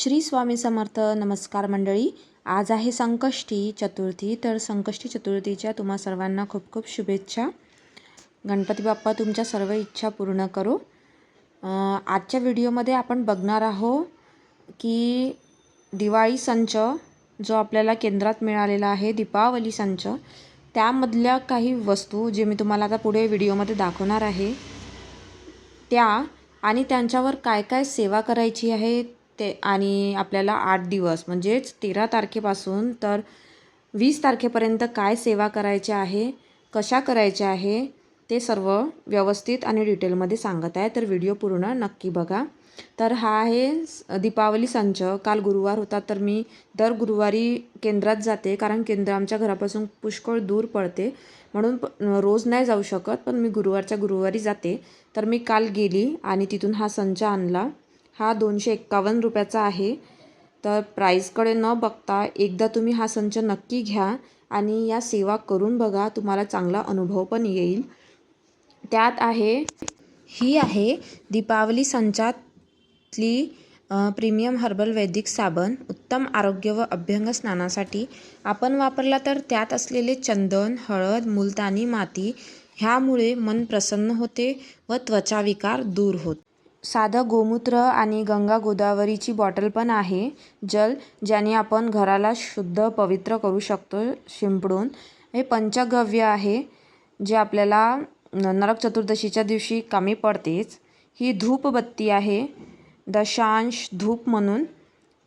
श्री स्वामी समर्थ नमस्कार मंडळी. आज आहे संकष्टी चतुर्थी तर संकष्टी चतुर्थीच्या तुम्हा सर्वांना खूप खूप शुभेच्छा. गणपती बाप्पा तुमच्या सर्व इच्छा पूर्ण करो. आजच्या व्हिडिओमध्ये आपण बघणार आहो की दिवाळी संच जो आपल्याला केंद्रात मिळालेला आहे दीपावली संच त्यामधल्या काही वस्तू जे मी तुम्हाला आता पुढे व्हिडिओमध्ये दाखवणार आहे त्या आणि त्यांच्यावर काय काय सेवा करायची आहे ते आणि आपल्याला आठ दिवस म्हणजेच तेरा तारखेपासून तर वीस तारखेपर्यंत काय सेवा करायची आहे कशा करायच्या आहे ते सर्व व्यवस्थित आणि डिटेलमध्ये सांगत आहे. तर व्हिडिओ पूर्ण नक्की बघा. तर हा आहे दीपावली संच. काल गुरुवार होता तर मी दर गुरुवारी केंद्रात जाते कारण केंद्र आमच्या घरापासून पुष्कळ दूर पडते. म्हणून प रोज नाही जाऊ शकत पण मी गुरुवारच्या गुरुवारी जाते. तर मी काल गेली आणि तिथून हा संच आणला. हा दोनशे एक्कावन्न रुपयाचा आहे. तर प्राईसकडे न बघता एकदा तुम्ही हा संच नक्की घ्या आणि या सेवा करून बघा तुम्हाला चांगला अनुभव पण येईल. त्यात आहे ही आहे दीपावली संचातली प्रीमियम हर्बल वैदिक साबण उत्तम आरोग्य व अभ्यंग स्नानासाठी. आपण वापरला तर त्यात असलेले चंदन हळद मुलतानी माती ह्यामुळे मन प्रसन्न होते व त्वचा विकार दूर होत. साधं गोमूत्र आणि गंगा गोदावरीची बॉटल पण आहे. जल ज्याने आपण घराला शुद्ध पवित्र करू शकतो शिंपडून. हे पंचगव्य आहे जे आपल्याला नरक चतुर्दशीच्या दिवशी कमी पडतेच. ही धूपबत्ती आहे दशांश धूप म्हणून.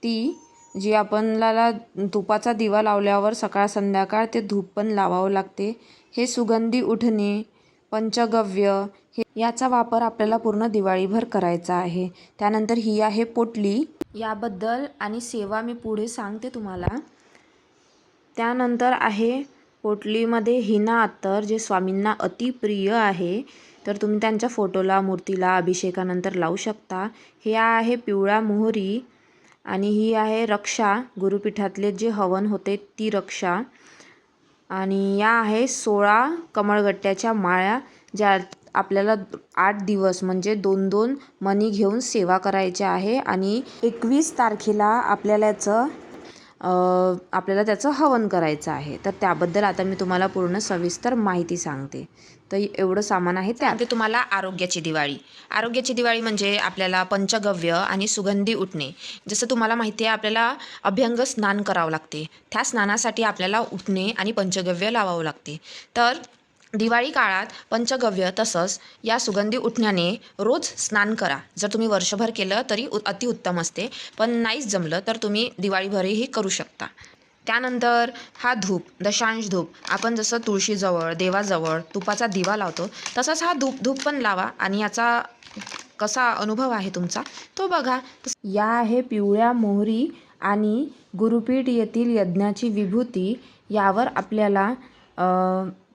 ती जी आपणाला तुपाचा दिवा लावल्यावर सकाळ संध्याकाळ ते धूप पण लावावं लागते. हे सुगंधी उठणे पंचगव्य हे याचा वापर आपल्याला पूर्ण दिवाळीभर करायचा आहे. त्यानंतर ही आहे पोटली. याबद्दल आणि सेवा मी पुढे सांगते तुम्हाला. त्यानंतर आहे पोटलीमध्ये हिना अत्तर जे स्वामींना अतिप्रिय आहे. तर तुम्ही त्यांच्या फोटोला मूर्तीला अभिषेकानंतर लावू शकता. हे आहे पिवळा मोहरी आणि ही आहे रक्षा. गुरुपीठातले जे हवन होते ती रक्षा. आणि या आहे सोळा कमळगट्ट्याच्या माळ्या ज्या आपल्याला आठ दिवस म्हणजे दोन दोन मणी घेऊन सेवा करायच्या आहे. आणि एकवीस तारखेला आपल्याला याचं आपल्याला त्याचं हवन करायचं आहे. तर त्याबद्दल आता मी तुम्हाला पूर्ण सविस्तर माहिती सांगते. तर एवढं सामान आहे त्या तुम्हाला आरोग्याची दिवाळी. आरोग्याची दिवाळी म्हणजे आपल्याला पंचगव्य आणि सुगंधी उठणे. जसं तुम्हाला माहिती आहे आपल्याला अभ्यंग स्नान करावं लागते. त्या स्नानासाठी आपल्याला उठणे आणि पंचगव्य लावावं लागते. तर दिवाळी काळात पंचगव्य तसंच या सुगंधी उठण्याने रोज स्नान करा. जर तुम्ही वर्षभर केलं तरी उ अतिउत्तम असते. पण नाहीच जमलं तर तुम्ही दिवाळीभरही करू शकता. त्यानंतर हा धूप दशांश धूप. आपण जसं तुळशीजवळ देवाजवळ तुपाचा दिवा लावतो तसाच हा धूप धूप पण लावा आणि याचा कसा अनुभव आहे तुमचा तो बघा. या आहे पिवळ्या मोहरी आणि गुरुपीठ येथील यज्ञाची विभूती. यावर आपल्याला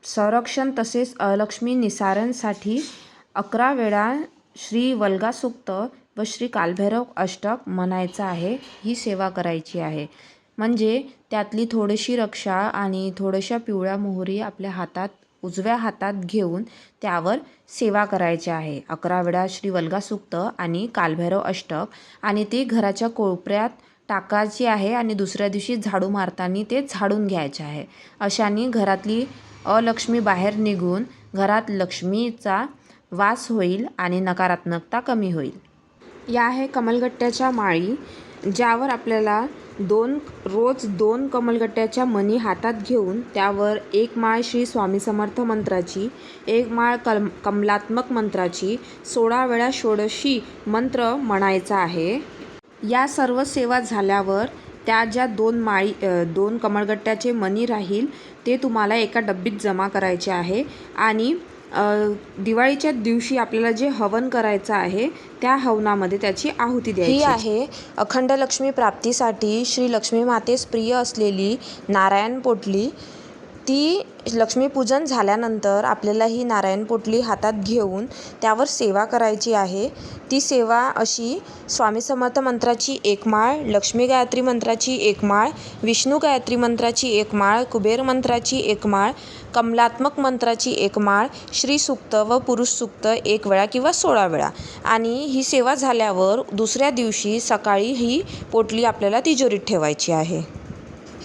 संरक्षण तसेच लक्ष्मी निसारणसाठी अकरा वेळा श्री वल्गासुक्त व श्री कालभैरव अष्टक म्हणायचं आहे ही सेवा करायची आहे. म्हणजे त्यातली थोडीशी रक्षा आणि थोड्याशा पिवळ्या मोहरी आपल्या हातात उजव्या हातात घेऊन त्यावर सेवा करायची आहे. अकरा वेळा श्री वल्गासुक्त आणि कालभैरव अष्टक आणि ते घराच्या कोपऱ्यात टाकायची आहे आणि दुसऱ्या दिवशी झाडू मारताना ते झाडून घ्यायचे आहे. अशाने घरातली अलक्ष्मी बाहेर निघून घरात लक्ष्मीचा वास होईल आणि नकारात्मकता कमी होईल. या आहे कमलगट्ट्याच्या माळी ज्यावर आपल्याला दोन रोज दोन कमलगट्ट्याच्या मणी हातात घेऊन त्यावर एक माळ श्री स्वामी समर्थ मंत्राची एक माळ कम कमलात्मक मंत्राची सोळा वेळा षोडशी मंत्र म्हणायचा आहे. या सर्व सेवा झाल्यावर त्या ज्या दोन माळी दोन कमळगट्ट्याचे मणी राहील ते तुम्हाला एका डब्बीत जमा करायचे आहे. आणि दिवाळीच्या दिवशी आपल्याला जे हवन करायचं आहे त्या हवनामध्ये त्याची आहुती द्यायची. ही आहे अखंड लक्ष्मी प्राप्तीसाठी श्री लक्ष्मी मातेस प्रिय असलेली नारायण पोटली. ती लक्ष्मीपूजन झाल्यानंतर आपल्याला ही नारायण पोटली हातात घेऊन त्यावर सेवा करायची आहे. ती सेवा अशी स्वामी समर्थ मंत्राची एक माळ लक्ष्मी गायत्री मंत्राची एक माळ विष्णू गायत्री मंत्राची एक माळ कुबेर मंत्राची एक माळ कमलात्मक मंत्राची एक माळ श्रीसूक्त व पुरुष सुक्त एक वेळा किंवा सोळा वेळा. आणि ही सेवा झाल्यावर दुसऱ्या दिवशी सकाळी ही पोटली आपल्याला तिजोरीत ठेवायची आहे.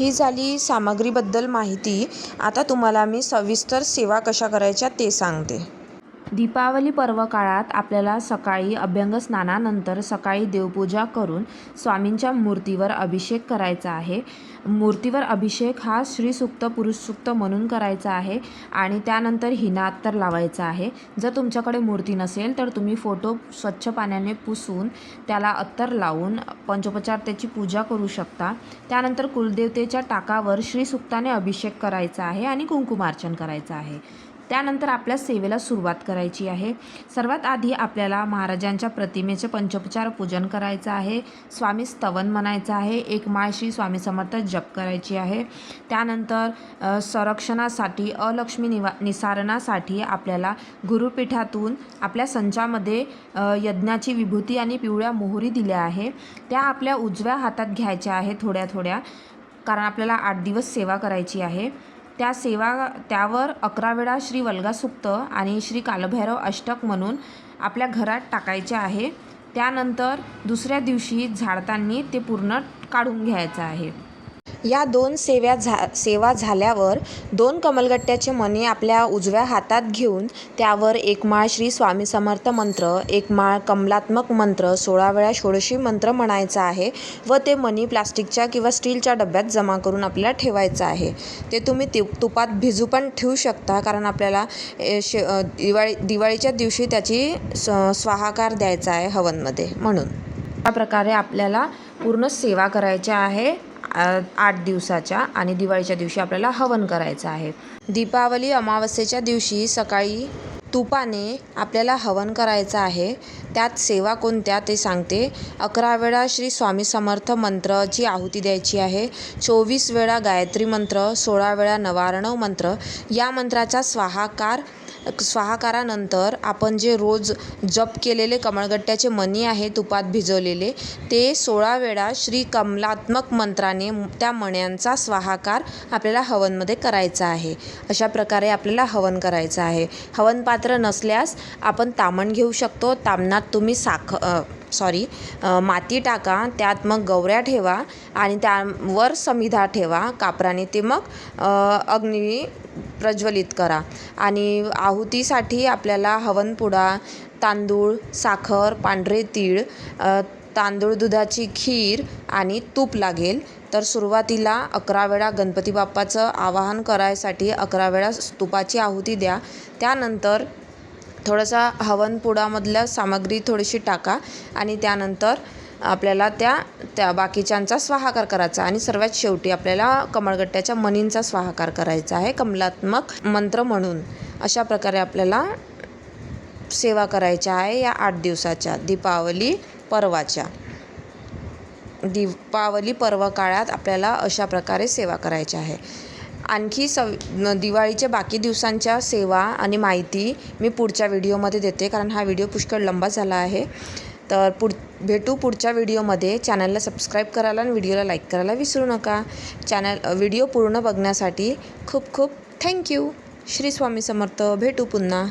ही झाली सामग्रीबद्दल माहिती. आता तुम्हाला मी सविस्तर सेवा कशा करायच्या ते सांगते. दीपावली पर्व काळात आपल्याला सकाळी अभ्यंग स्नानानंतर सकाळी देवपूजा करून स्वामींच्या मूर्तीवर अभिषेक करायचा आहे. मूर्तीवर अभिषेक हा श्रीसूक्त पुरुषसूक्त म्हणून करायचा आहे आणि त्यानंतर हिना अत्तर लावायचा आहे. जर तुमच्याकडे मूर्ती नसेल तर तुम्ही फोटो स्वच्छ पाण्याने पुसून त्याला अत्तर लावून पंचोपचार त्याची पूजा करू शकता. त्यानंतर कुलदेवतेच्या टाकावर श्रीसूक्ताने अभिषेक करायचा आहे आणि कुंकुमार्चन करायचं आहे. त्यानंतर आपल्या सेवेला सुरुवात करायची आहे. सर्वात आधी आपल्याला महाराजांच्या प्रतिमेचे पंचोपचार पूजन करायचं आहे. स्वामी स्तवन म्हणायचं आहे. एक माळशी स्वामी समर्थ जप करायची आहे. त्यानंतर संरक्षणासाठी अलक्ष्मी निवा निसारणासाठी आपल्याला गुरुपीठातून आपल्या संचामध्ये यज्ञाची विभूती आणि पिवळ्या मोहरी दिल्या आहे. त्या आपल्या उजव्या हातात घ्यायच्या आहे थोड्या थोड्या कारण आपल्याला आठ दिवस सेवा करायची आहे. त्या सेवा त्यावर अकरा वेळा श्री वल्गासुक्त आणि श्री कालभैरव अष्टक म्हणून आपल्या घरात टाकायचे आहे. त्यानंतर दुसऱ्या दिवशी झाडताना ते पूर्ण काढून घ्यायचं आहे. या दोन सेव्या झा सेवा झाल्यावर दोन कमलगट्ट्याचे मणी आपल्या उजव्या हातात घेऊन त्यावर एक माळ श्री स्वामी समर्थ मंत्र एक माळ कमलात्मक मंत्र सोळा वेळा षोडशी मंत्र म्हणायचा आहे व ते मणी प्लास्टिकच्या किंवा स्टीलच्या डब्यात जमा करून आपल्याला ठेवायचं आहे. ते तुम्ही ति तुपात भिजू पण ठेवू शकता कारण आपल्याला ए, शे दिवाळी दिवाळीच्या दिवशी त्याची स स्वाहाकार द्यायचा आहे हवनमध्ये म्हणून. अशा प्रकारे आपल्याला पूर्ण सेवा करायच्या आहे. आठ दिवसाच्या आणि दिवाळीच्या दिवशी आपल्याला हवन करायचं आहे. दीपावली अमावस्येच्या दिवशी सकाळी तुपाने आपल्याला हवन करायचं आहे. त्यात सेवा कोणत्या ते सांगते. अकरा वेळा श्री स्वामी समर्थ मंत्रची आहुती द्यायची आहे. चोवीस वेळा गायत्री मंत्र सोळा वेळा नवारणव मंत्र. या मंत्राचा स्वाहाकार स्वाहाकारानंतर आपण जे रोज जप केलेले कमळगट्ट्याचे मणी आहे तुपात भिजवलेले ते सोळा वेळा श्री कमलात्मक मंत्राने त्या मण्यांचा स्वाहाकार आपल्याला हवनमध्ये करायचा आहे. अशा प्रकारे आपल्याला हवन करायचं आहे. हवन पात्र नसल्यास आपण तामण घेऊ शकतो. तामणात तुम्ही साख सॉरी माती टाका त्यात मग गवऱ्या ठेवा आणि त्यावर समिधा ठेवा कापराने ते मग अग्नी प्रज्वलित करा. आणि आहुतीसाठी आपल्याला हवनपुडा तांदूळ साखर पांढरे तीळ तांदूळ दुधाची खीर आणि तूप लागेल. तर सुरुवातीला अकरा वेळा गणपती बाप्पाचं आवाहन करायसाठी अकरा वेळा तुपाची आहुती द्या. त्यानंतर थोडासा हवनपुडामधल्या सामग्री थोडीशी टाका आणि त्यानंतर आपल्याला त्या त्या बाकीच्यांचा स्वाहाकार करायचा आणि सर्वात शेवटी आपल्याला कमळगट्ट्याच्या मनींचा स्वाहाकार करायचा आहे कमलात्मक मंत्र म्हणून. अशा प्रकारे आपल्याला सेवा करायच्या आहे या आठ दिवसाच्या दीपावली पर्वाच्या. दीपावली पर्व काळात आपल्याला अशा प्रकारे सेवा करायची आहे. आणखी सव दिवाळीच्या बाकी दिवसांच्या सेवा आणि माहिती मी पुढच्या व्हिडिओमध्ये देते कारण हा व्हिडिओ पुष्कळ लंबा झाला आहे. तर पुढ भेटू पुढच्या व्हिडिओमध्ये. चॅनलला सबस्क्राईब करायला आणि व्हिडिओला लाईक करायला विसरू नका. चॅनल व्हिडिओ पूर्ण बघण्यासाठी खूप खूप थँक्यू. श्री स्वामी समर्थ. भेटू पुन्हा.